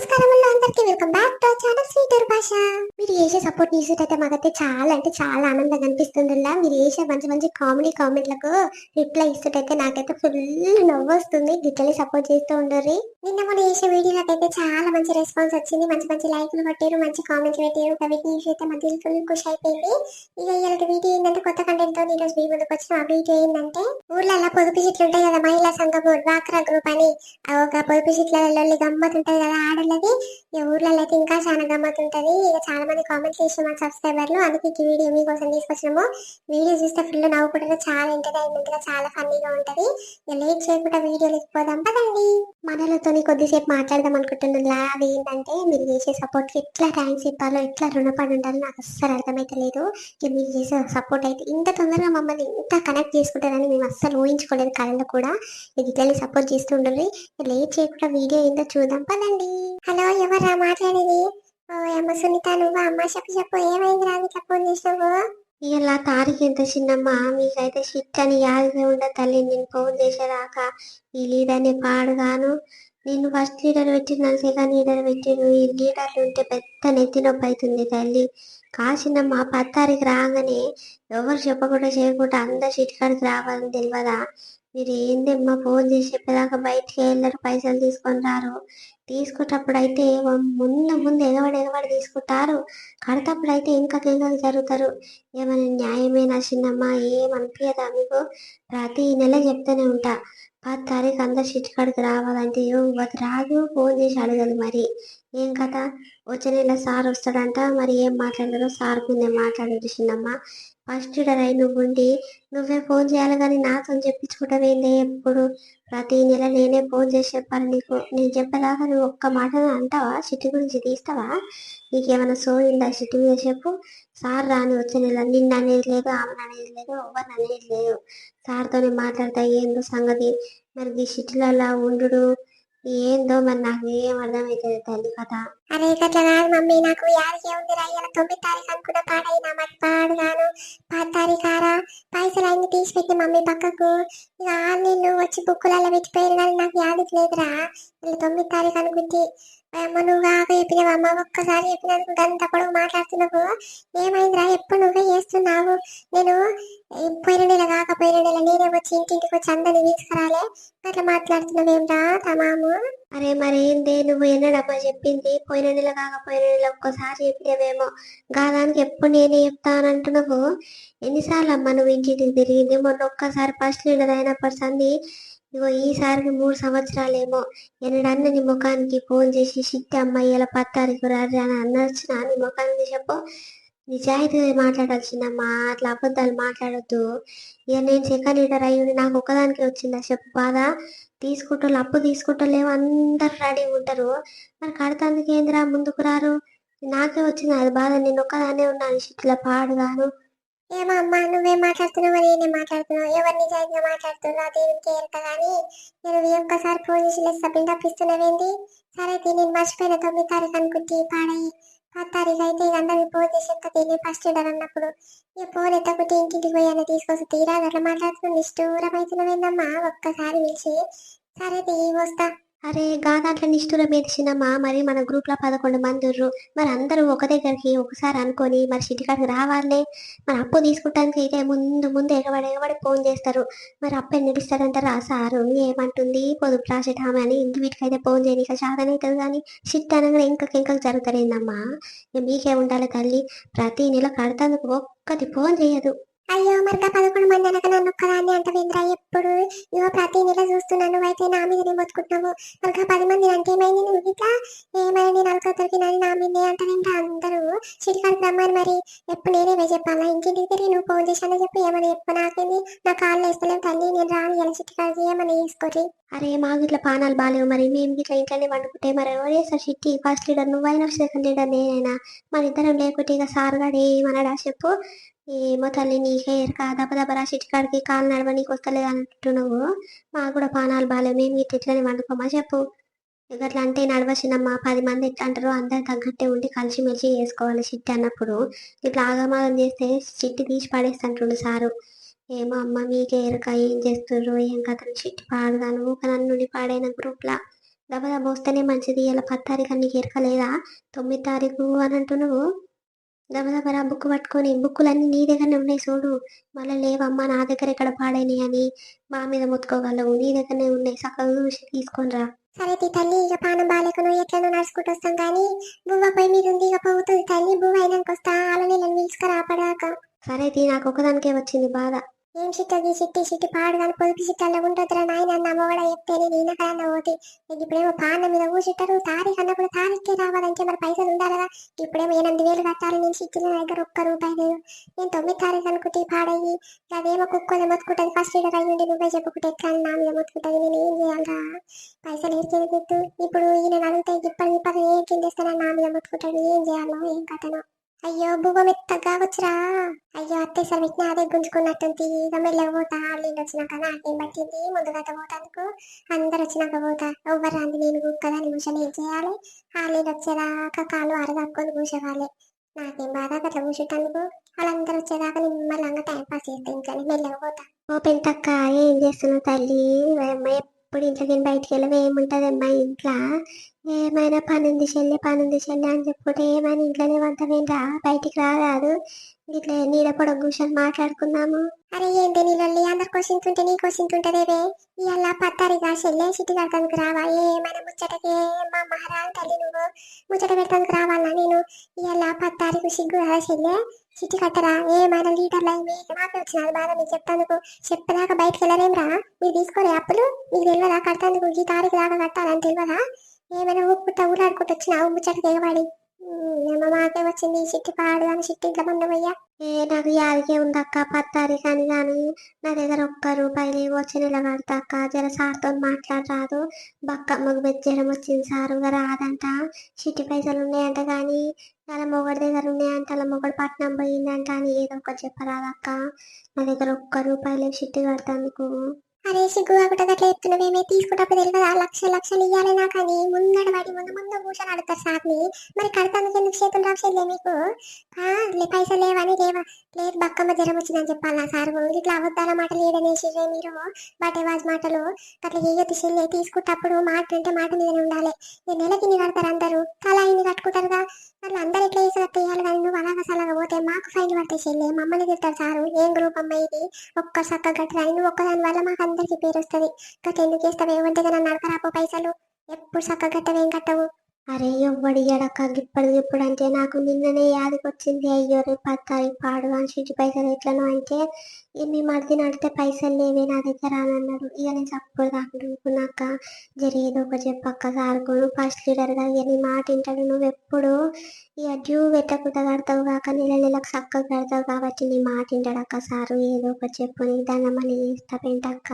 os caras అందరికీ welcome back to channel స్వీటర్ భాష మీరు చేసే సపోర్ట్ న్యూస్ అయితే మాకైతే చాలా అంటే చాలా ఆనందంగా అనిపిస్తుంది మీరు చేసే మంచి మంచి కామెడీ కామెంట్లకు రిప్లై ఇస్తుంటైతే నాకైతే ఫుల్ నవ్వు వస్తుంది. గిట్లనే సపోర్ట్ చేస్తూ ఉండరు నిన్న మన చేసే వీడియోలకు అయితే చాలా మంచి రెస్పాన్స్ వచ్చింది. మంచి మంచి లైక్లు కొట్టారు మంచి కామెంట్లు పెట్టారు. కవిత న్యూస్ అయితే మధ్య ఫుల్ ఖుషి అయిపోయింది. ఇక ఇలాంటి వీడియో ఏంటంటే కొత్త కంటెంట్తో ఈరోజు మీ ముందుకు వచ్చిన ఆ వీడియో ఏంటంటే ఊర్లలో పొదుపు చెట్లు ఉంటాయి కదా మహిళా సంఘము డ్వాక్రా గ్రూప్ అని. ఒక పొదుపు చెట్ల గమ్మత్ ఉంటుంది కదా ఆడలది ఊర్లలో అయితే ఇంకా చాలా గమ్మత్ ఉంటుంది ఇక చాలా మంది కామెంట్ చేసిన మా సబ్స్క్రైబర్లు అందుకే ఈ వీడియో మీకోసం తీసుకొచ్చినాము. వీడియో చూస్తే ఫుల్ నవ్వుకుంటే చాలా ఎంటర్టైన్మెంట్గా చాలా ఫన్నీగా ఉంటది. ఇక లేట్ చేయకుండా వీడియో పోదాం. పదండి. మనలతోని కొద్దిసేపు మాట్లాడదాం అనుకుంటున్నాను. అది ఏంటంటే మీరు చేసే సపోర్ట్ ఎట్లా థ్యాంక్స్ చెప్పాలో ఎట్లా రుణపడి ఉండాలో నాకు అస్సలు అర్థమైతే లేదు. ఇక మీరు చేసే సపోర్ట్ అయితే ఇంత తొందరగా మమ్మల్ని ఇంత కనెక్ట్ చేసుకుంటారని మేము అస్సలు ఊహించుకోలేదు కళలో కూడా. ఇది ఇట్లనే సపోర్ట్ చేస్తూ ఉండాలి లేట్ చేయకుండా వీడియో ఏంటో చూద్దాం. పదండి. హలో ఎవరు మాట్లాడేది? ఓ అమ్మ సునీత నువ్వు? అమ్మ చెప్పు చెప్పు ఏమైంది రాదు ఇట్లా ఫోన్ చేసినావు? ఇలా తారీఖు ఎంత చిన్నమ్మా? మీకైతే షిట్ అని యాదిగా ఉండ తల్లి నేను ఫోన్ చేసేదాకా ఈ లీడర్ని పాడుగాను. నేను ఫస్ట్ లీడర్ పెట్టిన సెకండ్ లీడర్ పెట్టిను ఈ లీడర్లు ఉంటే పెద్ద నెత్తి నొప్పి అవుతుంది తల్లి. కాసినమ్మ పది తారీఖు రాగానే ఎవరు చెప్పకుండా చేయకుండా అందరు షిట్ కాడికి రావాలని తెలియదా మీరు ఏందమ్మా ఫోన్ చేసి చెప్పేదాకా బయటికి వెళ్ళరు పైసలు తీసుకొని రారు. తీసుకున్నప్పుడు అయితే ముందు ముందు ఎగబడి ఎగబడి తీసుకుంటారు. కడతప్పుడు అయితే ఇంకా ఇంకా జరుగుతారు. ఏమైనా న్యాయమేనా చిన్నమ్మా? ఏమనిపించదా మీకు? ప్రతి నెల చెప్తూనే ఉంటా. పది తారీఖు అందరు షిట్ కాడికి రావాలంటే యువతి రాదు ఫోన్ చేసి అడగదు మరి. ఏం కథ? వచ్చే నెల సార్ వస్తాడంట. మరి ఏం మాట్లాడతారో సార్ ముందే మాట్లాడదు చిన్నమ్మ. ఫస్ట్ రై నువ్వు ఉండి నువ్వే ఫోన్ చేయాలి కానీ నాతో చెప్పించుకుంటావేందే ఎప్పుడు? ప్రతి నెల నేనే ఫోన్ చేసి చెప్పాలి నీకు. నేను చెప్పేదాకా నువ్వు ఒక్క మాట అంటావా? సిటి గురించి తీస్తావా? నీకేమైనా సోయిందా సిటీ మీద చెప్పు. సార్ రాని వచ్చే నెల నిన్న అనేది లేదు ఆమె అనేది లేదు ఎవరిని అనేది లేదు. సార్తోనే మాట్లాడతా ఏందో సంగతి. మరి ఈ సిటీలలో ఉండు ఏందో మరి నాకు ఏం అర్థమైతే తల్లి కథ. అరే గట్ల కాదు మమ్మీ. నాకు యాడికే ఉంది రా. తొమ్మిది తారీఖు అనుకున్న పాడైనా మరి పాడుగాను. పది తారీఖారా? అసలు ఆయన్ని తీసి మమ్మీ పక్కకు ఇక నీళ్ళు వచ్చి బుక్కులలో పెట్టిపోయిన నాకు యాదికి లేదురా. వీళ్ళు తొమ్మిది తారీఖు అనుకుంటే. అమ్మ నువ్వు కాక చెప్పినావు అమ్మ ఒక్కసారి చెప్పినందుకు గంట పొడవు మాట్లాడుతున్నావు ఏమైందిరా? ఎప్పుడు నువ్వే చేస్తున్నావు? నేను పోయిన నెల కాకపోయిన నెల నేనే వచ్చి ఇంటింటికి వచ్చి అందరినీ తీసుకురాలే. అట్లా మాట్లాడుతున్నావేంరా తమాము అరే మరేందే నువ్వు ఎన్నడమ్మా చెప్పింది? పోయిన నెల కాకపోయిన నెల ఒక్కసారి చెప్పినవేమో. గాదానికి ఎప్పుడు నేనే చెప్తానంటున్నావు ఎన్నిసార్లు అమ్మ నువ్వు ఇంటింటికి తిరిగింది? మొన్న ఒక్కసారి ఫస్ట్ లీడర్ అయినప్పటి సంది ఇగో ఈసారికి మూడు సంవత్సరాలేమో ఎన్నడన్న నీ ముఖానికి ఫోన్ చేసి సిట్టి అమ్మాయి ఇలా పత్తారికి రారు అని అన్నొచ్చిన నీ ముఖానికి చెప్పు. నిజాయితీగా మాట్లాడాల్సిందమ్మా అట్లా అబద్ధాలు మాట్లాడద్దు. ఇక నేను సెకండ్ లీటర్ అయ్యి నాకు ఒకదానికి వచ్చిందా? చెప్పు బాధ. తీసుకుంటారు అప్పు తీసుకుంటారు అందరు రెడీ ఉంటారు. మరి కడతాందుకు ఏందిరా ముందుకు రారు? నాకే వచ్చింది? అది బాధ. నేను ఒక్కదానే ఉన్నాను. సిట్టిలో పాడుగాను. ఏమో అమ్మ నువ్వే మాట్లాడుతున్నావు? మరి నేనే మాట్లాడుతున్నావు? ఎవరు నిజాయితీగా మాట్లాడుతున్నావు దీనికి ఎంత కానీ? నేను ఒక్కసారి ఫోన్ చేసి లెస్ బిల్డప్ ఇస్తున్నావేంటి సరే అయితే నేను మర్చిపోయిన తొమ్మిది తారీఖు అనుకుంటే పాడయి. పది తారీఖు అయితే ఇక అందరికి ఫోన్ చేసి ఎంత తిని ఫస్ట్ ఇడర్ అన్నప్పుడు ఈ ఫోన్ ఎత్తకుంటే ఇంటికి పోయి అన్న తీసుకొస్తే తీరా అట్లా మాట్లాడుతున్నావు? నిష్ఠూరం అవుతున్నావేందమ్మా ఒక్కసారి పిలిచి. సరే తీ వస్తా. అరే గాదాంట్లో నిష్ఠురం ఏడిచినమ్మా మరి మన గ్రూప్లో పదకొండు మంది ఉర్రు. మరి అందరూ ఒక దగ్గరికి ఒకసారి అనుకొని మరి సిటీకాడికి రావాలే. మరి అప్పు తీసుకుంటానికి అయితే ముందు ముందు ఎగబడి ఎగబడి ఫోన్ చేస్తారు. మరి అప్పు ఎన్ని ఇస్తారంటారు ఆ సారు ఏమంటుంది? పొదుపు రాసేట ఆమె అని ఇంటి వీటికైతే ఫోన్ చేయనీక ఇంకా అవుతుంది కానీ సిట్ అనగా ఇంకా ఇంకొక జరుగుతారేందమ్మా మీకే ఉండాలి తల్లి. ప్రతి నెల కడతానికి ఒక్కటి ఫోన్ చేయదు. అయ్యో మరి పదకొండు మంది అనక నన్ను ఒక్కదాన్ని అంటవేంద్రా? ఎప్పుడు? ఇవో ప్రతి నెల చూస్తున్నాను అయితే నా మీదనే మొత్తుకుంటున్నావు మరి పది మంది అంటే ఏమైంది నువ్వు ఇట్లా? ఏమైంది నలకొద్దరికి నన్ను నా మీదే అంటారేంట అందరూ? చిటికాడికి రమ్మని మరి ఎప్పుడు నేనేమే చెప్పాలా? ఇంటింటికి తిరిగి నువ్వు ఫోన్ చేశానని చెప్పి ఏమైనా చెప్పు నాకేంది? నా కాళ్ళు వేస్తలేవు తల్లి నేను రాను ఇలా చిటికాడికి ఏమైనా వేసుకోరి అరే మాకు ఇట్లా పానాలు బాగాలేవు మరి. మేము ఇట్లా ఇంట్లోనే వండుకుంటే మరి ఎవరేసారు చిట్టి ఫస్ట్ లీడర్ నువ్వైనా సెకండ్ లీడర్ నేనైనా. మన ఇద్దరం లేకుంటే ఇక సార్ గారు ఏమన్నాడా చెప్పు. ఏమో తల్లి నీకే ఎరక దప దెబ్బ రాసి కాడికి కాలు నడవ నీకు వస్తలేదు అంటున్నావు. మాకు కూడా పానాలు బాగాలేవు మేము ఇట్లా ఇట్లనే వండుకోమా చెప్పు. ఇక అంటే నడవచ్చినమ్మా పది మంది ఎట్లా అంటారో అందరు తగ్గట్టే ఉండి కలిసిమెలిసి చేసుకోవాలి చిట్టి అన్నప్పుడు. ఇట్లా ఆగమాగం చేస్తే చిట్టి తీసి పడేస్తుంటుండు సారు. ఏమో అమ్మ మీకే ఎరక ఏం చేస్తుర్రు ఏం కథలు చిట్టి పాడదాను ఒక నన్ను పాడైన గ్రూప్లా దబదబ వస్తేనే మంచిది ఇలా పది తారీఖు నీకు ఎరకలేదా తొమ్మిది తారీఖు అని అంటున్నావు దబదబరా బుక్ పట్టుకొని బుక్కులన్నీ నీ దగ్గరనే ఉన్నాయి చూడు. మళ్ళీ లేవమ్మా నా దగ్గర ఎక్కడ పాడైనాయి అని మా మీద మొత్తుకోగలవు. నీ దగ్గరనే ఉన్నాయి చక్కగా చూసి తీసుకొని రా. సరే తీ తల్లి ఇక పానం బాలేకను ఎట్లనో నడుచుకుంటూ వస్తాం కానీ బువ్వ పోయి మీద ఉంది ఇక పోతుంది తల్లి. బువ్వ అయినాక వస్తా అలా నేను పిలుచుకురా పడాక. సరే తీ నాకు ఒకదానికే వచ్చింది బాధ. ఏం చిట్టది సిట్టి సిట్టి పాడు కానీ పొదుపు చిట్టల్లో ఉంటుందిరా నాయన అన్న మొగడ చెప్తేనే నేను కన్నా పోతే నీకు ఇప్పుడేమో పాన మీద ఊసిట్టారు తారీఖు అన్నప్పుడు తారీఖే రావాలంటే మరి పైసలు ఉండాలి కదా. ఇప్పుడేమో ఎనిమిది వేలు కట్టాలి నేను సిట్టిన దగ్గర ఒక్క రూపాయి లేదు. నేను తొమ్మిది తారీఖు అనుకుంటే పాడయ్యి అదేమో కుక్కలు మొత్తుకుంటుంది ఫస్ట్ ఇయర్ అయ్యి ఉండి నువ్వే చెప్పుకుంటే ఎట్లా నా మీద మొత్తుకుంటుంది నేను ఏం చేయాలరా? పైసలు ఏడ్చేది పెట్టు ఇప్పుడు ఈయన అడిగితే ఇప్పటి ఇప్పటి ఏం కింద నా మీద మొత్తుకుంటాడు ఏం చేయాలో? ఏం కథనో? అయ్యో బువ్వ మెత్తగా వచ్చరా. అయ్యో అత్తే సార్ పెట్టిన అదే గుంజుకున్నట్టుంది. ఇక మెల్లగా పోతా. వాళ్ళు వచ్చినాక నాకేం పట్టింది? ముందుగా పోతాందుకు అందరు వచ్చినాక పోతా. ఎవ్వరు రాంది నేను కుక్కదాని నిమిషం ఏం చేయాలి? వాళ్ళు వచ్చేదాకా కాళ్ళు అరదక్కొని కూర్చోవాలి. నాకేం బాధ? అట్లా కూర్చుంటందుకు వాళ్ళందరూ వచ్చేదాకా నిమ్మల్లంగా టైం పాస్ చేస్తాను ఇంకా మెల్లగా పోతా. ఓ పెంటక్క ఏం చేస్తున్నావు తల్లి? ఎప్పుడు ఇంట్లోకి బయటికి వెళ్ళవేముంటుంది ఏముంటది అమ్మా ఇంట్లో? ఏమైనా పనుంది చెల్లి పనుంది చెల్లి అని చెప్పుకుంటే ఏమైనా ఇంట్లోనే వంటమేంరా బయటికి రారాదు. ఇట్లా నీడ పొడవు కూర్చొని మాట్లాడుకుందాము. అరే ఏంటి నీళ్ళి అందరు కోసింటుంటే నీ కోసింటుంటదేవే ఇవాళ పత్తారిగా చెల్లె సిటీ కడతానికి రావా? ఏమైనా ముచ్చటకే? మా మహారాజు తల్లి నువ్వు ముచ్చట పెడతానికి రావాలా నేను? ఇవాళ పత్తారికు సిగ్గు కదా చెల్లె? సిటీ కట్టరా? ఏమైనా లీటర్లు అయింది నాకు వచ్చిన బాధ మీకు చెప్తానుకు. చెప్పదాకా బయటకు వెళ్ళలేంరా మీరు తీసుకోరే అప్పులు? మీకు తెలియదా? కడతాందుకు ఈ తారీఖు దాకా కట్టాలని తెలియదా? ఏమైనా ఊపుకుంటా ఊరాడుకుంటూ వచ్చినావు ముచ్చట తెగబడి మాకే వచ్చింది ఈ చిట్టి పాడు అని చిట్టి ఇట్లా ఉండవయ్యా ఏ నాకు యాదికే ఉందక్క పత్తారి కానీ కానీ నా దగ్గర ఒక్క రూపాయి లేవు వచ్చి నిలబడతా అక్క. జర సార్తో మాట్లాడరాదు. బక్క మగ జ్వరం వచ్చింది సారు రాదంట. చిట్టి పైసలు ఉన్నాయంట కానీ చాలా మొగడి దగ్గర ఉన్నాయంట అలా మొగడు పట్నం పోయిందంట అని ఏదో ఒకటి చెప్పరాదక్క నా దగ్గర ఒక్క రూపాయి లేవు చిట్టి నీకు. అరే సిగ్గు కాకుండా అట్లా చెప్తున్నావేమే తీసుకుంటప్పుడు తెలియదు? లక్ష లక్షలు ఇవ్వాలి నాకు అని. ముందడ వాడి ముందు ముందు కూర్చొని అడుగుతారు సార్ని. మరి కడతానికి ఎందుకు చేతులు రాసేలే మీకు లే పైసలు లేవని లేవా? లేదు బక్కమ్మ జ్వరం వచ్చిందని చెప్పాలి నా సార్ ఇట్లా అవద్దాల మాటలు లేదనేసి మీరు? బటేవాజ్ మాటలు? అట్లా చేయొద్దు చెల్లె తీసుకుంటప్పుడు మాట అంటే మాట మీద ఉండాలి. నేను నెలకి నీ కడతారు అందరూ? తల ఇన్ని కట్టుకుంటారుగా? వాళ్ళు అందరు ఎట్లా చేసి కట్టేయాలి కానీ నువ్వు అలాగ సలాగా పోతే మాకు ఫైన్ పడతాయి చెల్లె మమ్మల్ని తిడతారు సారు. ఏం గ్రూప్ అమ్మ ఇది? ఒక్క సక్క గట్రా. నువ్వు ఒక్కదాని వల్ల మాకు అందరికి పేరు వస్తుంది గత ఎందుకు చేస్తావు? ఏమంటే నన్ను నడకరాపో పైసలు? ఎప్పుడు సక్క కట్టవేం కట్టవు? అరే ఎవ్వడి ఎడక గిప్పడు గిప్పుడు అంటే నాకు నిన్ననే యాదికొచ్చింది. అయ్యో రేపు పత్తాయి పాడు. అని చిట్టి పైసలు ఎట్లను అంటే ఇన్ని మీ నడితే పైసలు లేవే నా దగ్గర అని అన్నాడు. ఇక నేను చప్పుడు కాకుండా జరి ఒక చెప్పక్క సారుకోను ఫస్ట్ లీడర్గా ఇక నీ మాట వింటాడు. నువ్వు ఎప్పుడు ఇక డ్యూ పెట్టకుండా కడతావు కాక నెల నెలకు చక్కగా కడతావు కాబట్టి నీ మాట వింటాడక్క సారు. ఏదో ఒకటి చెప్పు నీ దండమని చేస్తా పెంటక్క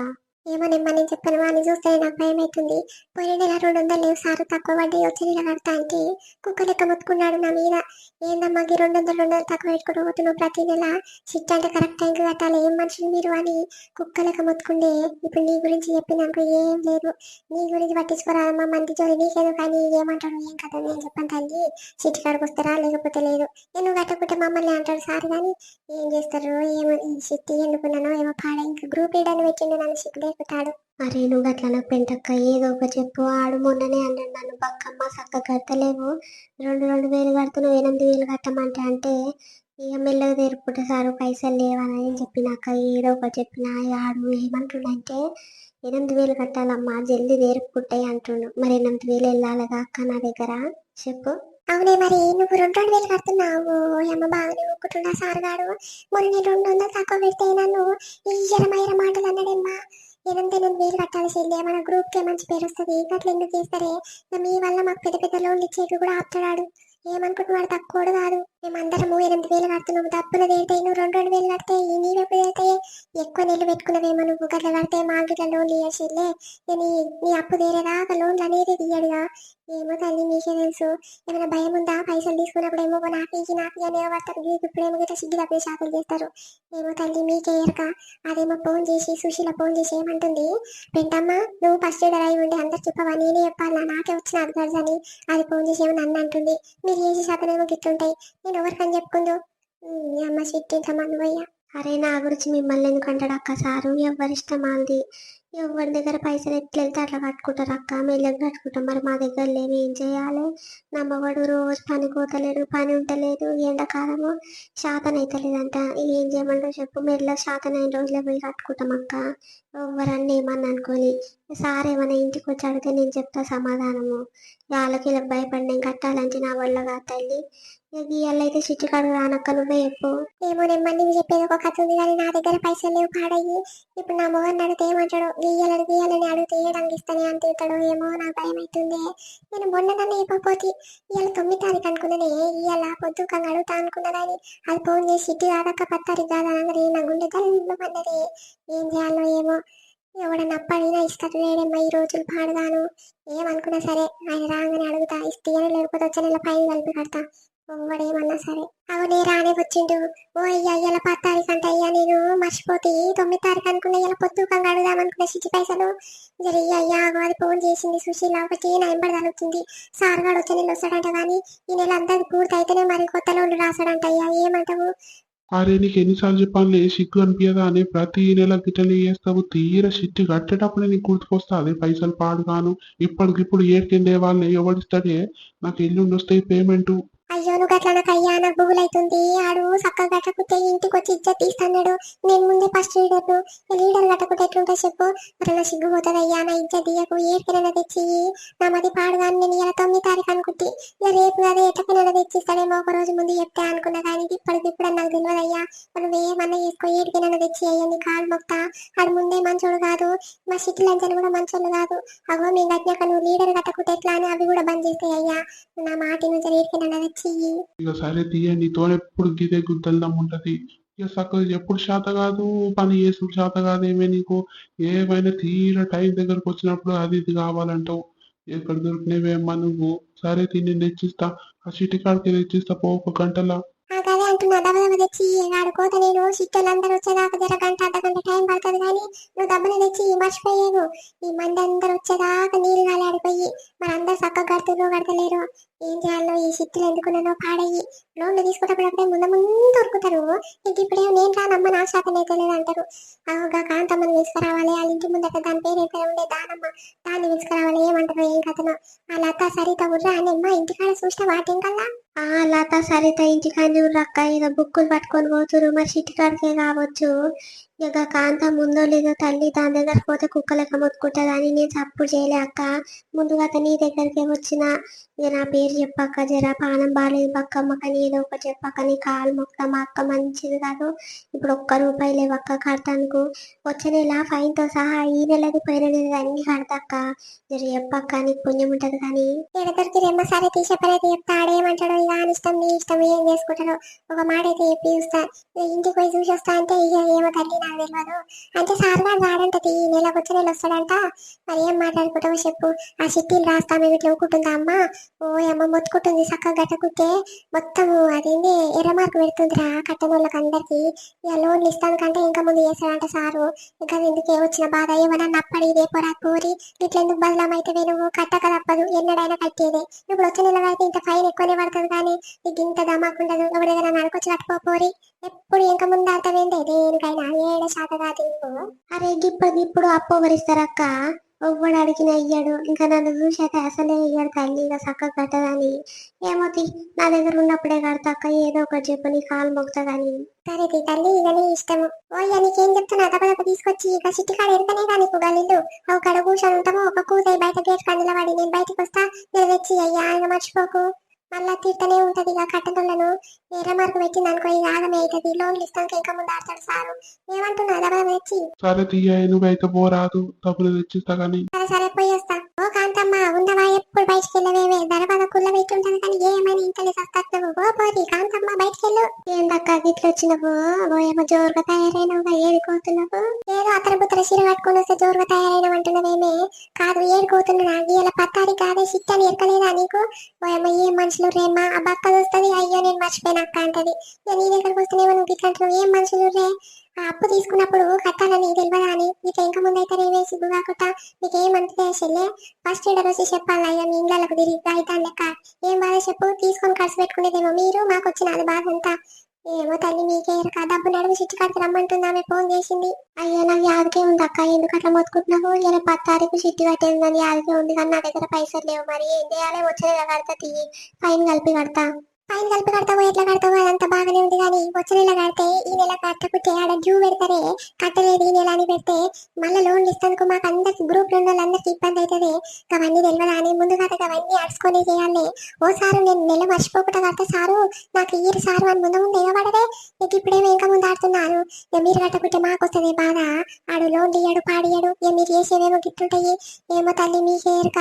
ఏమో నేను చెప్పను. అని చూస్తే నాకు భయం అవుతుంది పోయిన నెల రెండు వందలు లేవు సారు. తక్కువ వడ్డీ వచ్చే నెల కడతా అంటే కుక్క లెక్క మొత్తుకున్నాడు నా మీద. ఏందమ్మా ఈ రెండు వందలు రెండు వందలు తక్కువ పెట్టుకుంటూ పోతున్నావు ప్రతి నెల? సిట్ అంటే కరెక్ట్ టైంకి కట్టాలి. ఏం మనుషులు మీరు అని కుక్క లెక్క మొత్తుకుండే ఇప్పుడు నీ గురించి చెప్పినాక ఏం లేదు. నీ గురించి పట్టించుకోరాదమ్మా. మంది జోలి నీకేదో కానీ ఏమంటాడు ఏం కదా నేను చెప్పాను తల్లి. సిట్ కాడికి వస్తారా? లేకపోతే లేదు. నేను కట్టకుంటే మమ్మల్ని అంటాడు సార్ కానీ ఏం చేస్తారు? ఏమో ఈ చిట్టి ఎన్నుకున్నానో ఏమో పాడ ఇంకా గ్రూప్ లీడర్ని పెట్టిండు నన్ను చిక్కుడే లేకుతాడు అరే నువ్వు అట్లా నాకు పెంటక్క ఏదో ఒక చెప్పు. ఆడు మొన్ననే అన్నాడు నన్ను బక్కమ్మ సక్క కడతలేవు రెండు రెండు వేలు కడుతున్నావు ఎనిమిది వేలు కట్టమంటే అంటే ఇక మెల్లగా తెరుపుకుంటే సారు పైసలు లేవని చెప్పినాక ఏదో ఒకటి చెప్పిన. ఆడు ఏమంటుండంటే ఎనిమిది వేలు కట్టాలమ్మా జల్దీ తెరుపుకుంటాయి అంటుండు. మరి ఎనిమిది వేలు వెళ్ళాలిగా అక్క నా దగ్గర. చెప్పు. అవునే మరి నువ్వు రెండు రెండు వేలు కడుతున్నావు. అమ్మ బాగానే ఊక్కుంటున్నా సార్ గారు మొన్న నేను రెండు వందలు తక్కువ పెడితే నన్ను ఈ ఇరమైర మాటలు అన్నాడమ్మా. ఎనిమిది నేను వేలు కట్టాలి చెల్లి మన గ్రూప్ కే మంచి పేరు వస్తుంది. అట్లా ఎందుకు చేస్తారే? మీ వల్ల మాకు పెద్ద పెద్ద లోన్లు ఇచ్చేట్లు కూడా ఆపుతాడు ఏమనుకుంటున్నాడు తక్కువ కాదు. మేమందరము ఎనిమిది వేలు కడుతున్నాము. డబ్బులు తేలితే నువ్వు రెండు రెండు వేలు కడితే ఈ నీ వైపు తేలితే ఎక్కువ నీళ్ళు పెట్టుకున్నవేమో నువ్వు. గట్ల కడితే మా గిట్ల లోన్లు ఇవ్వచ్చులే నీ నీ అప్పు తీరేదాకా లోన్లు అనేది తీయడుగా. ఏమో తల్లి మీకే తెలుసు. ఏమైనా భయం ఉందా? పైసలు తీసుకున్నప్పుడు ఏమో నాకు ఇచ్చి నాకు అనేవి పడతారు ఇప్పుడేమో గిట్ల సిగ్గు తప్పే షాపులు చేస్తారు. ఏమో తల్లి మీకే ఎరక. అదేమో ఫోన్ చేసి సుశీల ఫోన్ చేసి ఏమంటుంది? పెంటమ్మ నువ్వు ఫస్ట్ ఎయిడర్ అయి ఉండి అందరు చెప్పవా? నేనే చెప్పాలా? నాకే వచ్చిన అడ్వర్స్ అని. అది ఫోన్ చేసి ఏమో నన్ను అంటుంది. మీరు చేసే ఏమో గిట్లుంటాయి. నేను ఎవరికని చెప్పుకుందు? మీ అమ్మ సిట్టి ఇంత అరే నా గురించి మిమ్మల్ని ఎందుకంటాడు అక్క సారు? ఎవరిష్టం అది ఎవరి దగ్గర పైసలు ఎట్లా వెళ్తే అట్లా కట్టుకుంటారు అక్క? మెల్లగా కట్టుకుంటాం. మరి మా దగ్గర లేని ఏం చేయాలి? నమ్మవాడు రోజు పని పోతలేడు పని ఉండలేదు ఎండాకాలము శాతం అవుతలేదంట ఏం చేయమంటావు చెప్పు. మెల్ల శాతం అయిన రోజులే పోయి కట్టుకుంటాం అక్క. ఎవరన్నా ఏమన్నా అనుకొని. సార్ ఏమైనా ఇంటికి వచ్చి అడిగితే నేను చెప్తా సమాధానము. వాళ్ళకి ఇలా భయపడి నేను కట్టాలంటే నా వల్ల తల్లి. ఇవాళ అయితే చిట్టు కాడు రానక్క నువ్వే చెప్పు. ఏమో నెమ్మది నువ్వు చెప్పేది ఒక కథ ఉంది కానీ నా దగ్గర పైసలు లేవు పాడయ్యి. ఇప్పుడు నా మొహన్ అడిగితే ఏమంటాడు గీయాలని గీయాలని అడిగితే ఏ రంగు ఇస్తానే అని ఏమో నాకు భయం అవుతుంది నేను మొన్న మొన్ననే ఇవ్వకపోతే ఇవాళ తొమ్మిది తారీఖు అనుకున్నదే ఇవాళ పొద్దు పొద్దుకంగా అడుగుతా అనుకున్నదని అది ఫోన్ చేసి ఇటు కాదక్క పత్తారికి కాదా అనగానే నా గుండె తల్లి పడ్డది. ఏం చేయాలో ఏమో ఎవడన్నా అప్పడైనా ఇస్తాడు లేడమ్మా ఈ రోజులు పాడగాను. ఏమనుకున్నా సరే ఆయన రాగానే అడుగుతా ఇస్తే లేకపోతే వచ్చే నెల పైన కలిపి కడతా. ఎవడేమన్నా సరే. అవునే రానే వచ్చిండు. ఓ అయ్యా ఇలా పది తారీఖు అంటే అయ్యా నేను మర్చిపోతే తొమ్మిది తారీఖు అనుకున్న ఇలా పొద్దుకంగా అడుగుదాం అనుకున్న పైసలు. జరి అయ్యా అది ఫోన్ చేసింది సుశీల ఒకటి నా తలుగుతుంది సార్ గారు వచ్చే నెల వస్తాడంట కానీ ఈ నెల అంతా పూర్తి అయితేనే మరి కొత్త లోన్లు రాస్తాడంట అయ్యా ఏమంటావు? అరే నీకు ఎన్నిసార్లు చెప్పాలి సిగ్గు అనిపించదా అని ప్రతి నెల గిట్టని చేస్తావు తీర సిట్టు కట్టేటప్పుడే నీకు గుర్తుకొస్తా అదే పైసలు పాడుగాను. ఇప్పటికిప్పుడు ఏడుకెళ్ళే వాళ్ళని ఎవడిస్తాడే నాకు ఎల్లుండి వస్తాయి పేమెంట్. అయ్యో నువ్వు గట్ల నాకు అయ్యా నాకు బుగులు ఆడు చక్కగా గట్టకుంటే ఇంటికి వచ్చి ఇజ్జత్ తీస్తున్నాడు. నేను ముందే ఫస్ట్ లీడర్ను లీడర్ గట్టకుంటే ఎట్లుంటా చెప్పు. మరి నా సిగ్గుపోతుంది అయ్యా నా ఇజ్జత్ తీయకు. ఏడుకెళ్ళ తెచ్చి నా మది పాడుగాను నేను ఇలా తొమ్మిది తారీఖు అనుకుంటే. ఇలా రేపు అదే ఎట్టకైనా తెచ్చిస్తాడేమో ఒక రోజు ముందు చెప్తే అనుకున్నా కానీ ఇప్పటికి ఇప్పుడు నాకు తెలియదు అయ్యా మనం ఏమన్నా చేసుకో ఏడుకెళ్ళ తెచ్చి అయ్యా కాలు మొక్తా. ఆడు ముందే మంచోడు కాదు. మా సిటీ లంచలు కూడా మంచోళ్ళు కాదు. అగో మీ గట్టినాక నువ్వు లీడర్ గట్టకుంటే ఎట్లా అని అవి కూడా బంద్ చేస్తాయి అయ్యా నా మాట నుంచి ఏడుకెళ్ళ ఇక సరే తీయ నీతో ఎప్పుడు గిదే గుద్దల్దం ఉంటది. ఇక చక్కగా ఎప్పుడు శాత కాదు పని చేసుడు శాత కాదు ఏమే నీకు? ఏమైనా తీర టైం దగ్గరకు వచ్చినప్పుడు అది ఇది కావాలంటావు. ఎక్కడ దొరికినవేమ్మా నువ్వు? సరే తిని తెచ్చిస్తా. ఆ సిటీ కాడికి తెచ్చిస్తా పో ఒక గంటలా. అంటున్నా దెబ్బ తెచ్చి ఆడుకోత నేను సిట్టులు అందరూ వచ్చేదాకా జర గంట అర్ధ గంట టైం పడుతుంది కానీ నువ్వు దెబ్బని తెచ్చి మర్చిపోయేవు. ఈ మంది అందరూ వచ్చేదాకా నీళ్ళు గాలి ఆడిపోయి మరి అందరు చక్కగా కడుతున్నారు కడతలేరు ఏం చేయాలో ఈ సిట్టులు ఎందుకున్నానో పాడయ్యి లోన్లు తీసుకున్నప్పుడప్పుడే ముందు ముందు దొరుకుతారు ఇంక ఇప్పుడేమో నేను రానమ్మ నా శాతం అయితే అంటారు. అవుగా కాంతమ్మని తీసుకురావాలి వాళ్ళ ఇంటి ముందట దాని పేరు అయితే ఉండే? దానమ్మ. దాన్ని తీసుకురావాలి ఏమంటారు ఏం కథనో. వాళ్ళ అత్త సరిత ఉర్రా అని అమ్మ ఇంటికాడ చూసిన వాటి కల్లా ఆ లత సరిత ఇంటికాన్ని రక్క ఏదో బుక్కులు పట్టుకొని పోతురు మరి చిటికాడికే కావచ్చు? ఇక కాంత ముందో లేదో తల్లి దాని దగ్గర పోతే కుక్క లెక్క అని నేను తప్పుడు చేయలే అక్క. ముందుగా నీ దగ్గరికి వచ్చిన ఇక నా పేరు చెప్పక్క జర పానం బాగాలేదు పక్కమ్మ కానీ ఏదో ఒకటి చెప్పక్క. నీ కాలు మొక్క మా అక్క మంచిది కాదు ఇప్పుడు ఒక్క రూపాయి లేవక్క కడతానుకు. వచ్చే నెల ఫైన్తో సహా ఈ నెలది పోయిన నెలది అన్ని కడతాక్క జర చెప్పక్క నీకు పుణ్యం ఉంటది కానీ. ఎడదరికి రెమ్మ సరే తీసే చెప్తా. ఆడేమంటాడో ఇక అని ఇష్టం నీ ఇష్టం ఏం చేసుకుంటాడో ఒక మాట అయితే చెప్పి చూస్తా. ఇంటికి పోయి చూసి వస్తా అంటే ఇక ఏమో తల్లి నాకు తెలియదు అంటే సార్ గారు రాడంటది ఈ నెలకు వచ్చే నెల వస్తాడంట మరి ఏం మాట్లాడుకుంటావో చెప్పు. ఆ సిట్టిని రాస్తా మేము ఇట్లా ఊకుంటుందా అమ్మ? ఓ అమ్మ మొత్తుకుంటుంది చక్కగా గట్టకుంటే మొత్తం అదేంది ఎర్ర మార్కు పెడుతుందిరా కట్టనోళ్ళకి అందరికీ. ఇక లోన్లు ఇస్తాను కంటే ఇంకా ముందు చేస్తాడంట సారు. ఇంకా ఎందుకే వచ్చిన బాధ? ఏమన్నా అప్పటి ఇదే పోరా పోరి ఇట్లా ఎందుకు బదలమైతే అయితే నువ్వు కట్టక తప్పదు ఎన్నడైనా కట్టేదే. ఇప్పుడు వచ్చే నెల అయితే ఇంత ఫైన్ ఎక్కువనే పడుతుంది కానీ నీకు ఇంత దమాకుండదు ఎవరి దగ్గర నడకొచ్చి కట్టుకోపోరి ఎప్పుడు ఇంకా ముందు అర్థమైంది దేనికైనా ఏ ఏడ శాత కాదు అరే ఇప్పుడు ఇప్పుడు అప్పు భరిస్తారక్క ఎవ్వడు అడిగిన అయ్యాడు ఇంకా నన్ను చూసాక అసలే అయ్యాడు తల్లి ఇక చక్కగా కట్టదని. ఏమోతి నా దగ్గర ఉన్నప్పుడే కడతాక ఏదో ఒకటి చెప్పు నీ కాలు మొక్తా కానీ సరే తల్లి ఇక నీ ఇష్టము ఓయ్య నీకేం చెప్తున్నా? దెబ్బ తీసుకొచ్చి ఇక సిట్టి కాడ ఎడతనే కానీ గలీలు ఒక కడ కూర్చొని ఉంటాము ఒక కూతయి బయట గేట్ కాడ నిలబడి నేను బయటకు వస్తా నేను తెచ్చి అయ్యా ఆయన మర్చిపోకు. మళ్ళా తీర్థనే ఉంటది ఇక కట్టనులను ఎర్ర మార్కు పెట్టింది అనుకో ఇక ఆగమే అవుతుంది. లోన్లు ఇస్తానికి ఇంకా ముందు ఆడతాడు సారు. ఏమంటున్నా దెబ్బ తెచ్చి. సరే తీయ నువ్వైతే పోరాదు డబ్బులు తెచ్చిస్తా కానీ సరే సరే పోయి వస్తా. ఓ కాంతమ్మ ఉన్నవా? ఎప్పుడు బయటికి వెళ్ళవేమే దరబాద కుళ్ళ పెట్టుంటది కానీ ఏమైనా ఇంతలే సస్తావు ఓ పోతి కాంతమ్మ బయటికి వెళ్ళు. ఏందక్క గిట్ల వచ్చినవు? ఓ ఏమో జోరుగా తయారైనవుగా ఏడుకోతున్నావు? ఏదో అతర బుత్తర చీర కట్టుకుని వస్తే జోరుగా తయారైనవు అంటున్నావేమే కాదు ఏడుకోతున్నా ఇలా పత్తారి కాదే సిట్టని ఎక్కలేదా నీకు? ఓ ఏమో ఏం మనుషులు రేమ్మా ఆ బక్క వస్తుంది అయ్యో నేను మర్చిపోయిన అక్క అంటది. నేను నీ దగ్గరకు వస్తేనేమో నువ్వు ఇట్లా అంటున్నావు ఏం మనుషులు రే ఆ అప్పు తీసుకున్నప్పుడు కట్టాలని తెలియదా అని? నీకు ఇంకా ముందు అయితే రేవే సిగ్గు కాకుండా నీకేమంటే చెల్లె ఫస్ట్ ఈడ వచ్చి చెప్పాలి అయ్యా మీ ఇండ్లకు తిరిగి అయితే లెక్క ఏం బాధ చెప్పు? తీసుకొని ఖర్చు పెట్టుకునేదేమో మీరు? మాకు వచ్చిన అది బాధ అంతా ఏమో తల్లి మీకే ఎరక డబ్బు నడుము చిట్టి కాడికి రమ్మంటుంది. ఆమె ఫోన్ చేసింది. అయ్యో నాకు యాదకే ఉంది అక్క. ఎందుకు అట్లా మొత్తుకుంటున్నావు? ఇలా పది తారీఖు చిట్టి కట్టేందని యాదకే ఉంది కానీ నా దగ్గర పైసలు లేవు. మరి ఏం చేయాలి? వచ్చేది కడతా తీయి. ఫైన్ కలిపి కడతా. ఫైన్ కలిపి కడతావు ఎట్లా కడతావు అదంతా బాగానే ఉంది కానీ వచ్చే నెల కడితే ఈ నెల కట్టకుంటే ఆడ డ్యూ పెడతారే కట్టలేదు ఈ నెల అని పెడితే మళ్ళీ లోన్లు ఇస్తాను మాకు అందరికి గ్రూప్లో ఉన్న ఇబ్బంది అవుతుంది. అవన్నీ తెలియదా అని ముందు కదా అవన్నీ అడుచుకొని చేయాలి. ఓ సారు నేను నెల మర్చిపోకుండా కడితే సారు నాకు ఈరు సారు అని ముందు ముందు ఎగబడదే నీకు ఇప్పుడేమో ఇంకా ముందు ఆడుతున్నారు మీరు కట్టకుంటే మాకు వస్తుంది బాధ. ఆడు లోన్ ఇయ్యాడు పాడియడు మీరు చేసేవేమో గిట్టుంటాయి ఏమో తల్లి మీకే ఎరుక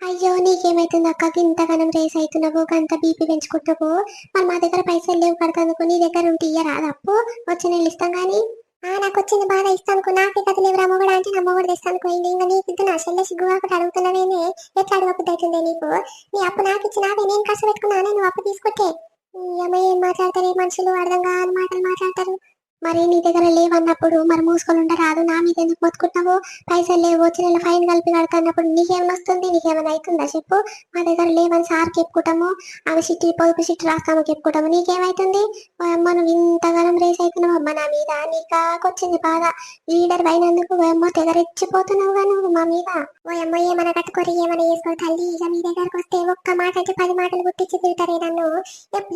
అయ్యో నీకేమైతుంది అక్కకి ఇంతగానం రేస్ అవుతున్నావు అంత బీపీ పెంచుకుంటున్నావు. మరి మా దగ్గర పైసలు లేవు కడతానుకో నీ దగ్గర ఉంటే ఇయ్యరా? అప్పు వచ్చి నేను ఇస్తాం కానీ. ఆ నాకు వచ్చింది బాధ ఇస్తానుకో నాకే కథ లేవు రమ్మగడ అంటే నమ్మగడ తెస్తానుకో ఇంకా ఇంకా నీకు ఇద్దు నా చెల్లె సిగ్గుగా అడుగుతున్నావేనే ఎట్లా అడగబుద్ధి అవుతుంది నీకు? నీ అప్పు నాకు ఇచ్చినావే నేను కష్ట పెట్టుకున్నా నువ్వు అప్పు తీసుకుంటే. ఈ అమ్మాయి ఏం మాట్లాడతారు? మనుషులు? అర్థం కాని మాటలు మాట్లాడతారు. మరి నీ దగ్గర లేవన్నప్పుడు మరి మూసుకొని ఉండరాదు నా మీద ఎందుకు మొత్తుకుంటున్నావు? పైసలు లేవు వచ్చిన ఫైన్ కలిపి కడుతున్నప్పుడు నీకేమైనా వస్తుంది? నీకేమైనా అవుతుందా చెప్పు. మా దగ్గర లేవని సార్ చెప్పుకుంటాము. ఆమె సిట్టి పొదుపు సిట్టి రాస్తాము చెప్పుకుంటాము. నీకేమైతుంది? ఓ అమ్మ నువ్వు ఇంతగానం రేస్ అవుతున్నావు అమ్మ నా మీద. నీకాకొచ్చింది బాధ. లీడర్ అయినందుకు ఓ అమ్మ తెగరెచ్చిపోతున్నావుగా నువ్వు మా మీద. ఓ అమ్మ ఏమైనా కట్టుకొని ఏమైనా చేసుకో తల్లి. ఇక మీ దగ్గరకు వస్తే ఒక్క మాట అంటే పది మాటలు గుర్తించి తింటారే నన్ను.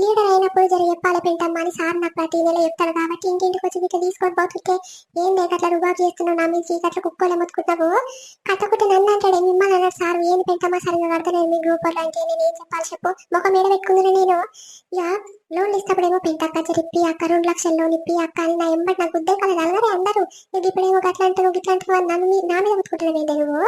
లీడర్ అయినప్పుడు జర చెప్పాలి పెంటమ్మా అని సార్ నాకు ప్రతి నెల చెప్తారు కాబట్టి ఇంటికి వచ్చి వీటిని తీసుకొని పోతుంటే ఏం లేక అట్లా రుబాబు చేస్తున్నావు నా మీద చీకట్ల కుక్కలు మొత్తుకుంటావు కట్టకుంటే నన్ను అంటాడు మిమ్మల్ని అన్నాడు సార్ ఏం పెడతామా సార్ ఇంకా కడతలేదు మీ గ్రూప్ వాళ్ళు అంటే నేను ఏం చెప్పాలి చెప్పు. ముఖం మీద పెట్టుకుందును నేను. ఇక లోన్లు ఇస్తప్పుడేమో పెంటక్క చెప్పి అక్క రెండు లక్షల లోన్ ఇప్పి అక్క అని నా ఎంబడి నాకు ఉద్దే కదా నలుగురే అందరూ. నువ్వు ఇప్పుడేమో అట్లా అంటావు గిట్లా అంటావు అని నన్ను నా మీద ముట్టుకుంటున్నావు ఏంటి నువ్వు?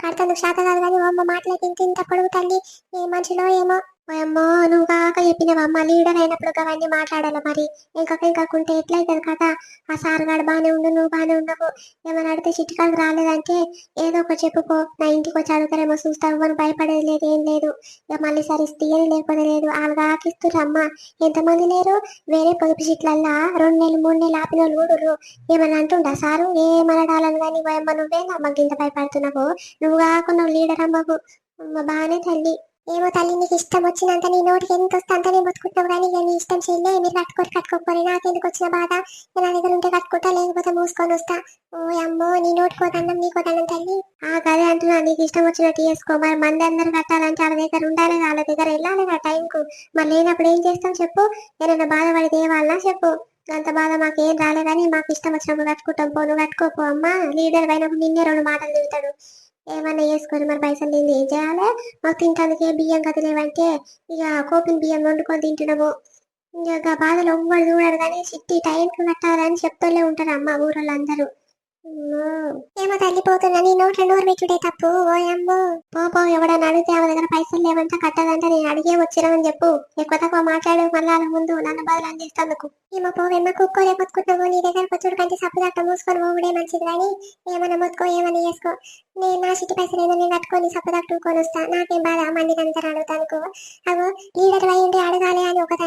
కడతాను శాత కాదు కానీ అమ్మ మాటలకి ఇంత ఇంత పొడుగు ఏ మనిషిలో ఏమో అమ్మో నువ్వు కాక చెప్పినవా? లీడర్ అయినప్పుడు అవన్నీ మాట్లాడాలి మరి? ఇంకొక ఇంకొకుంటే ఎట్లయితుంది కదా? ఆ సార్ గాడు బాగానే ఉండు నువ్వు బాగానే ఉండవు ఏమైనా అడిగితే చిట్కాలు రాలేదంటే ఏదో ఒక చెప్పుకో నా ఇంటికి వచ్చి అడుగుతారేమో చూస్తావు అని భయపడేది లేదు ఏం లేదు. ఇక మళ్ళీ సరే తీయని లేకపోతే లేదు. వాళ్ళు కాకిస్తుర్రు ఎంతమంది లేరు? వేరే పొదుపు చిట్లల్లా రెండు నెలలు మూడు నెలలు ఆపిన వాళ్ళు కూడా ఉర్రు. అంటుండా సారు? ఏమనడాలని కానీ అమ్మ నువ్వే అమ్మకి ఇంత భయపడుతున్నావు? నువ్వు కాకుండా లీడర్ అమ్మకు. బాగానే తల్లి. ఏమో తల్లి నీకు ఇష్టం వచ్చినంత నీ నోటికి ఎంత వస్తే అంత నేను బతుకుంటున్నావు కానీ నేను ఇష్టం చేయలే. మీరు కట్టుకోరు కట్టుకోకపోయి నాకెందుకు వచ్చిన బాధ? నేను నా దగ్గర ఉంటే కట్టుకుంటా లేకపోతే మూసుకొని వస్తా. ఓ అమ్మో నీ నోటికో దండం నీకో దండం తల్లి. ఆ గదే అంటున్నా నీకు ఇష్టం వచ్చినట్టు చేసుకో మరి మంది అందరూ కట్టాలంటే వాళ్ళ దగ్గర ఉండాలి వాళ్ళ దగ్గర వెళ్ళాలి ఆ టైంకు. మరి లేనప్పుడు ఏం చేస్తాం చెప్పు? ఏదైనా బాధపడితే వాళ్ళ చెప్పు? అంత బాధ మాకు ఏం రాలే కానీ మాకు ఇష్టం వచ్చినప్పుడు కట్టుకుంటాం. పోను కట్టుకోపో అమ్మా. లీడర్ పైన నిన్నే రెండు మాటలు తిడతాడు. ఏమన్నా చేసుకొని మరి పైసలు లేని ఏం చేయాలి? మాకు తింటానికి బియ్యం కథ లేవంటే ఇక కోపిన బియ్యం వండుకొని తింటున్నాము. ఇంకా బాధలు ఒవ్వరు చూడరు కానీ చిట్టి టైంకి కట్టాలని చెప్తూనే ఉంటారు అమ్మ ఊరోళ్ళందరూ. ఏమో తగ్గిపోతున్నా నీ నోట్ల నోరు పెట్టుడే తప్పు. ఓయమ్మో పో పో ఎవడన్నా అడిగితే ఆమె దగ్గర పైసలు లేవంట కట్టదంటే. నేను అడిగే వచ్చినామని చెప్పు. ఎక్కువ తక్కువ మాట్లాడు మళ్ళా ముందు నన్ను బదులు అందిస్తందుకు. ఏమో పోవెమ్మ కుక్కో లేకపోతున్నావు నీ దగ్గర వచ్చుడు కంటే సప్పు దాకా మూసుకొని పోవుడే మంచిది కానీ ఏమన్నా మొత్తుకో ఏమన్నా చేసుకో. నేను నా సిటీ పైసలు ఏదో నేను కట్టుకొని సప్పు దాకా టూకొని వస్తా. నాకేం బాధ? మందికి అందరూ అడుగుతానుకో అగో లీడర్ అయి అయ్యింది అడగాలి అని ఒకటి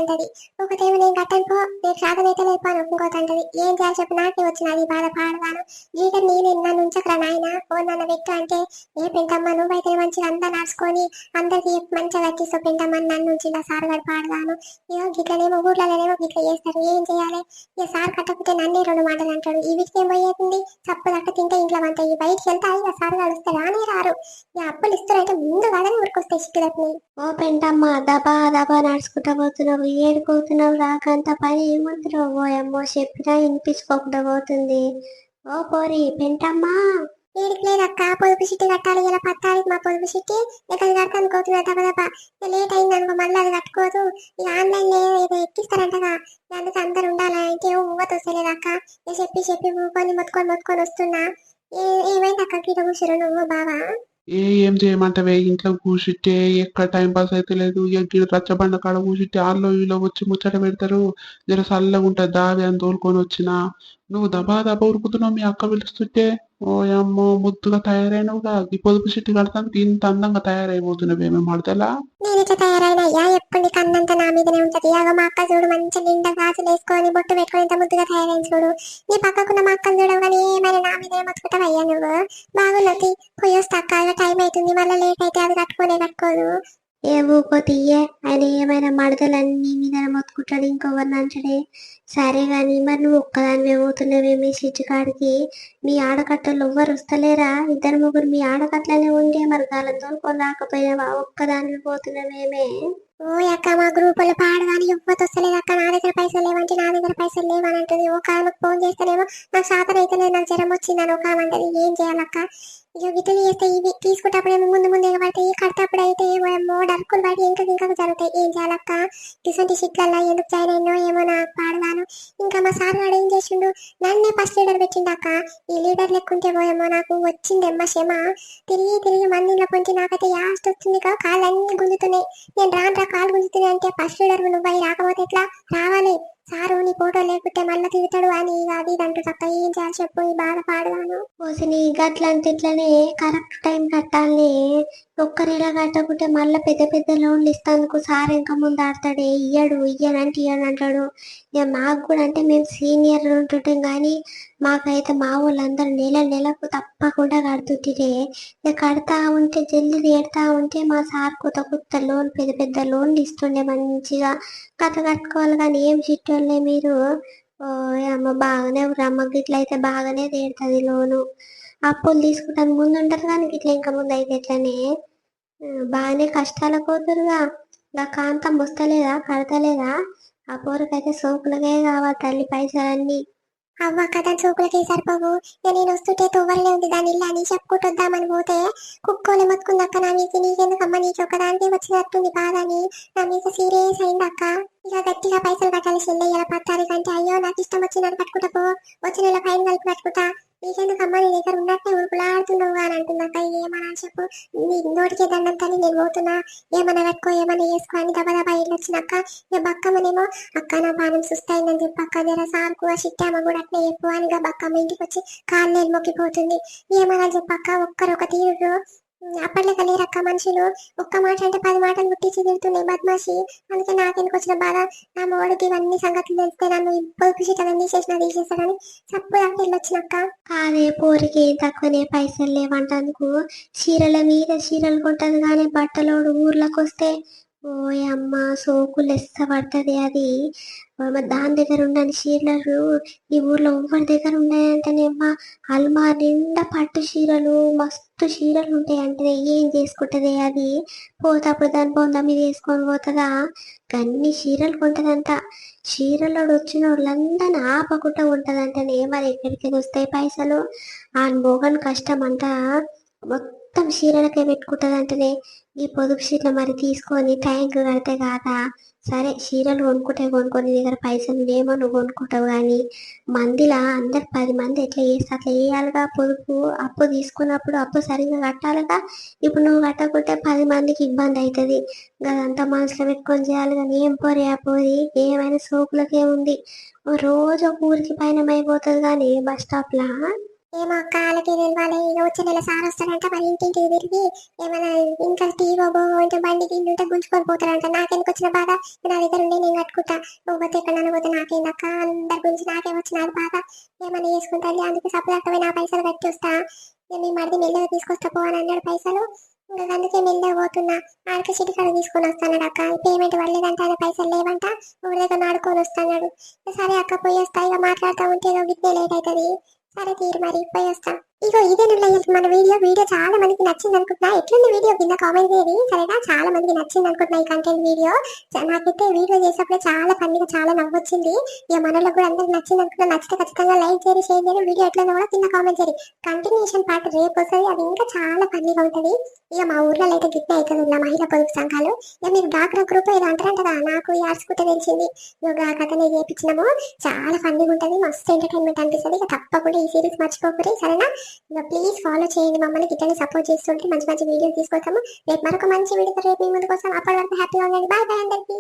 ఒకటేమో నేను కట్టనుకో నేను సాధనైతే లేపాను. ఇంకోటి అంటది ఏం చేయాలి చెప్పు? నాకే వచ్చినది బాధ పాడగాను లీడర్ నేను నన్ను ఉంచకరా నాయన ఓ నన్ను పెట్టు అంటే ఏ పెంటమ్మ నువ్వైతే మంచిగా అంతా నడుచుకొని అందరికి మంచిగా కట్టిస్తూ పెంటమ్మ నన్ను ఉంచిందా సార్ గారు పాడగాను. ఇగో గిట్లనేమో ఊర్లలోనేమో గిట్ల చేస్తారు ఏం చేయాలి? ఇక సార్ కట్టకపోతే నన్నే రెండు మాటలు అంటాడు. ఈ వీటికి ఏం పోయేది? తప్పు దక్క తింటే ఇంట్లో అంతా ఈ బయటికి వెళ్తా ఇక సార్ గారు వస్తే రానే రారు. ఇక అప్పులు ఇస్తారంటే ముందు కాదని ఊరికొస్తాయి సిక్కులకి ఓ పెంటమ్మ దబా దబా నడుచుకుంటా పోతున్నావు ఏడుకోతున్నావు రాకంత పని ఏముందిరో ఓ అమ్మో చెప్పినా వినిపించుకోకుండా పోతుంది. ఓ పోరి పెంటమ్మా. ఏడికి లేదక్క పొదుపు సిట్టి కట్టాలి ఇలా పత్తాలి మా పొదుపు సిట్టి. ఇక్కడ కడతాను కోతున్నా దెబ్బ లేట్ అయింది అనుకో మళ్ళీ అది కట్టుకోదు ఇక ఆన్లైన్లో ఏదో ఎక్కిస్తారంటగా అందుకు అందరు ఉండాలా ఇంకే ఊవత వస్తలేదక్క నేను చెప్పి చెప్పి ఊకొని మొత్తుకొని మొత్తుకొని వస్తున్నా. ఏమైంది అక్క? గీత కూర్చురు నువ్వు బావా? ఏ ఏం చేయమంటావే? ఇంట్లో కూర్చుంటే ఎక్కడ టైం పాస్ అయితే లేదు. ఎక్కడ రచ్చబండ కాడ కూర్చుంటే ఆళ్ళు వీళ్ళు వచ్చి ముచ్చట పెడతారు. జర చల్లగా ఉంటుంది దావి అని తోలుకొని వచ్చిన. నువ్వు దబా దబా ఉరుకుతున్నావు మీ అక్క పిలుస్తుంటే ఓ అమ్మో ముద్దుగా తయారైనవుగా ఈ పొదుపు చెట్టు కడతానికి ఇంత అందంగా తయారైపోతున్నావు ఏమేమి మడతలా నేను ఇట్లా తయారైన అయ్యా ఎప్పుడు నీ కన్నంతా నా మీదనే ఉంటది. మా అక్క చూడు మంచి నిండా గాజులు వేసుకొని బొట్టు పెట్టుకొని ఇంత ముద్దుగా తయారైన చూడు. నీ పక్కకున్న మా అక్కను చూడవు కానీ ఏమైనా నా మీదనే మొత్తుకుంటావు అయ్యా నువ్వు బాగున్నది అక్క టైం అవుతుంది. మళ్ళీ లేట్ అయితే అది కట్టుకోనే కట్టుకోదు. ఏ ఊకో తీయే ఆయన ఏమైనా మడతలన్నీ మీద మొత్తుకుంటాడు ఇంకొవరిని అంటాడే. సరే కానీ మరి నువ్వు ఒక్కదానివే పోతున్నావేమి స్విచ్ కాడికి. మీ ఆడకట్టలు ఎవ్వరు వస్తలేరా? ఇద్దరు ముగ్గురు మీ ఆడకట్లనే ఉండే మరి గాలం తోలుకొని రాకపోయావా ఒక్కదానివే పోతున్నావేమే ఓ అక్క మా గ్రూప్లో పాడగాని ఎవ్వరు వస్తలేదు అక్క. నా దగ్గర పైసలు లేవంటే నా దగ్గర పైసలు లేవని అంటుంది. ఒక ఆమెకు ఫోన్ చేస్తేనేమో నాకు శాతం అయితే నాకు జ్వరం వచ్చిందని ఒక ఆమె అంటది. ఏం చేయాలక్క? ఇక విధులు చేస్తే ఇవి. తీసుకుంటప్పుడు ముందు ముందు ఎగబడతాయి కడతప్పుడు అయితే ఏమో డరుకులు బయట ఇంకా ఇంకా జరుగుతాయి. ఏం చేయాలక్క ఇటువంటి షిట్లల్లో ఎందుకు జాయిన్ అయినో ఏమో నాకు పాడగాను ఇంకా మా సార్ వాడు ఏం చేసిండు? నన్నే ఫస్ట్ లీడర్ పెట్టిండు అక్క. ఈ లీడర్ లెక్కుంటే పోయేమో నాకు వచ్చిందెమ్మ క్షమ. తిరిగి తిరిగి మందిలో పొంచి నాకైతే యాస్ట్ వచ్చింది కా కాళ్ళు అన్ని గుంజుతున్నాయి. నేను రాను రా కాళ్ళు గుంజుతున్నాయి అంటే ఫస్ట్ లీడర్ నువ్వు రాకపోతే ఎట్లా? రావాలి. సారు నీ ఫోటో లేకుంటే మళ్ళీ తిడతాడు అని అది ఇది తప్ప ఏం చేయాలి చెప్పు ఈ బాధ పాడగాను. పోసిని గట్లంటే ఇట్లనే కరెక్ట్ టైం కట్టాలి. ఒక్కరిలా కట్టకుంటే మళ్ళీ పెద్ద పెద్ద లోన్లు ఇస్తాందుకు సార్ ఇంకా ముందు ఆడతాడే ఇయ్యడు ఇయ్యనంటే ఇయ్యను అంటాడు. ఇక మాకు కూడా అంటే మేము సీనియర్ ఉంటుంటాం కానీ మాకైతే మా వాళ్ళందరూ నెల నెలకు తప్పకుండా కడుతుంటే ఇక కడతా ఉంటే జల్ది తీడతా ఉంటే మా సార్ కొత్త కొత్త లోన్ పెద్ద పెద్ద లోన్లు ఇస్తుండే మంచిగా. కథ కట్టుకోవాలి కానీ ఏం చిట్టోళ్ళే మీరు? ఓ అమ్మ బాగానే రమ్మకి ఇట్లా అయితే బాగానే తీరుతుంది లోను అప్పులు తీసుకుంటాను ముందు ఉంటారు కానీ ఇట్లా ఇంకా ముందు అయితే ఇట్లానే బాగానే కష్టాలు పోతురుగా నా కాంతం వస్తలేదా కడతలేదా? ఆ పోరకైతే సోకులకే కావాలి తల్లి పైసలన్నీ. అవ్వ కదా చూపులకి సరిపోవు. నేను వస్తుంటే తోవలనే ఉంది. దాని ఇల్లు అని చెప్పుకుంటొద్దామని పోతే కుక్కోలు మొత్తుకుందక్క నా మీద. నీకెందుకమ్మ? నీకు ఒకదానికి వచ్చినట్టుంది బాధ అని. నా మీద సీరియస్ అయింది అక్క. ఇక గట్టిగా పైసలు కట్టాలి చెల్లె పత్తారు కంటే అయ్యో నాకు ఇష్టం వచ్చిందని కట్టుకుంటా పో. వచ్చిన ఫైన్ కలిపి నీకెందుకు అమ్మ? నీ దగ్గర ఉన్నట్టే ఉరుకులాడుతున్నావు అని అంటుంది అక్క ఏమన్నా చెప్పు. నీ నోటికి దండం తల్లి నేను పోతున్నా. ఏమన్నా పెట్టుకో ఏమన్నా చేసుకో అని దబా దబా ఇల్లు వచ్చినాక ఇక బక్కమ్మనేమో అక్క నా బాణం సుస్తయిందని చెప్పి అక్క. జర సార్కు చిట్టామ కూడా అట్నే చెప్పు అని బక్కమ్మ ఇంటికి వచ్చి కాళ్ళు మొక్కిపోతుంది. ఏమన్నా చెప్పక్క ఒక్కరు ఒక తీరు అప్పట్లో లేరక్క మనుషులు ఒక్క మాట అంటే పది మాటలు పుట్టించి తిడుతున్నాయి బద్మాషి. అందుకే నాకెందుకు వచ్చిన బాధ? నా మోడికి ఇవన్నీ సంగతులు తెలిస్తే నన్ను పొదుపు షీట్లన్నీ చేసిన తీసేస్తానని చప్పు దాకా వెళ్ళొచ్చినక్క అదే పోరికి తక్కువనే పైసలు లేవంటందుకు. చీరల మీద చీరలు కొంటది కానీ బట్టలోడు ఊర్లకు వస్తే ఓయమ్మ సోకు లెస్స పడుతుంది అది. దాని దగ్గర ఉండని చీరలు. ఈ ఊర్లో ఎవరి దగ్గర ఉన్నాయంటేనేమ్మా అల్మార్ నిండా పట్టు చీరలు మస్తు చీరలు ఉంటాయి అంటే ఏం చేసుకుంటుంది అది? పోతప్పుడు దాని బొంద మీద వేసుకొని పోతుందా? అన్ని చీరలు కొంటదంట. చీరలో వచ్చిన వాళ్ళందరినీ ఆపకుండా ఉంటదంటనే మరి ఎక్కడికి వస్తాయి పైసలు? ఆ మోగన్ కష్టం అంట మొత్తం మొత్తం చీరలకే పెట్టుకుంటదంటనే. ఈ పొదుపు చీరలు మరి తీసుకొని ట్యాంక్ కడితే కాదా? సరే చీరలు కొనుక్కుంటే కొనుక్కొని దగ్గర పైసలు లేమో నువ్వు కొనుక్కుంటావు కానీ మందిలా అందరు పది మంది ఎట్లా చేస్తే అట్లా వేయాలిగా పొదుపు అప్పు తీసుకున్నప్పుడు అప్పు సరిగ్గా కట్టాలిగా? ఇప్పుడు నువ్వు కట్టకుంటే పది మందికి ఇబ్బంది అవుతుంది అదంతా మనసులో పెట్టుకొని చేయాలి కానీ ఏం పోరే ఆ పోరి? ఏమైనా సోకులకే ఉంది. రోజు ఒక ఊరికి పైన అయిపోతుంది కానీ బస్ స్టాప్లో? ఏమో అక్క వాళ్ళకి తెలియాలి ఇక వచ్చే నెల సార్ వస్తాడంట మరి ఇంటింటికి తిరిగి ఏమైనా ఇంకా టీవో బోవో అంటే బండి ఇంటి ఉంటే గుంజుకొని పోతాడంట. నాకెందుకు వచ్చిన బాధ? నా దగ్గర ఉండి నేను కట్టుకుంటా. నువ్వు పోతే ఎక్కడ పోతే నాకేందక్క అందరి గురించి నాకే వచ్చిన బాధ. ఏమైనా చేసుకుంటా అందుకే సపరేట్ నా పైసలు పెట్టి వస్తా. నేను మీ మరిది మెల్లగా తీసుకొస్తా పో అని అన్నాడు పైసలు. ఇంకా అందుకే మెల్లగా పోతున్నా. ఆడికి సిటీ కాడ తీసుకొని వస్తాడు అక్క. పేమెంట్ పడలేదంటే ఆయన పైసలు లేవంట. ఊరి దగ్గర ఆడుకొని వస్తాడు సరే అక్క పోయి వస్తా. ఇక మాట్లాడుతూ ఉంటే ఏదో విద్య లేట్ అవుతుంది. సరే తీరు మరి పోయి వస్తా ఇగో ఇదే మన వీడియో వీడియో చాలా మందికి నచ్చింది అనుకుంటున్నా ఎట్లుంది వీడియో? కింద కామెంట్ చేయండి. సరేనా? చాలా మందికి నచ్చింది అనుకుంటున్నా ఈ కంటెంట్ వీడియో నాకైతే వీడియో చేసేటప్పుడు చాలా ఫన్నీగా చాలా నవ్వొచ్చింది. ఇక మనలో కూడా అందరికి నచ్చింది అనుకున్నా నచ్చితే ఖచ్చితంగా లైక్ చేయండి షేర్ చేయండి. వీడియో ఎట్లన్నా కూడా కింద కామెంట్ చేయండి. కంటిన్యూషన్ పార్ట్ రేపు వస్తుంది. అది ఇంకా చాలా ఫన్నీగా ఉంటుంది. ఇక మా ఊర్లో అయితే గిట్టే అవుతుంది. ఉన్న మహిళా పొదుపు సంఘాలు. ఇక మీరు డాక్టర్ గ్రూప్ ఏదో అంటారంట కదా నాకు ఈ ఆర్చుకుంటే తెలిసింది. యోగా కథనే చేయించినాము చాలా ఫన్నీగా ఉంటుంది. మస్తు ఎంటర్టైన్మెంట్ అనిపిస్తుంది. ఇక తప్పకుండా ఈ సిరీస్ మర్చిపోకూడదు సరేనా? ఇంకా ప్లీజ్ ఫాలో చేయండి. మమ్మల్ని గిట్టని సపోర్ట్ చేస్తుంటే మంచి మంచి వీడియోలు తీసుకొస్తాము. రేపు మరొక మంచి వీడియో రేపు మీ ముందుకు వస్తాం అప్పటి వరకు హ్యాపీగా ఉండండి. బాయ్ బాయ్ అందరికీ.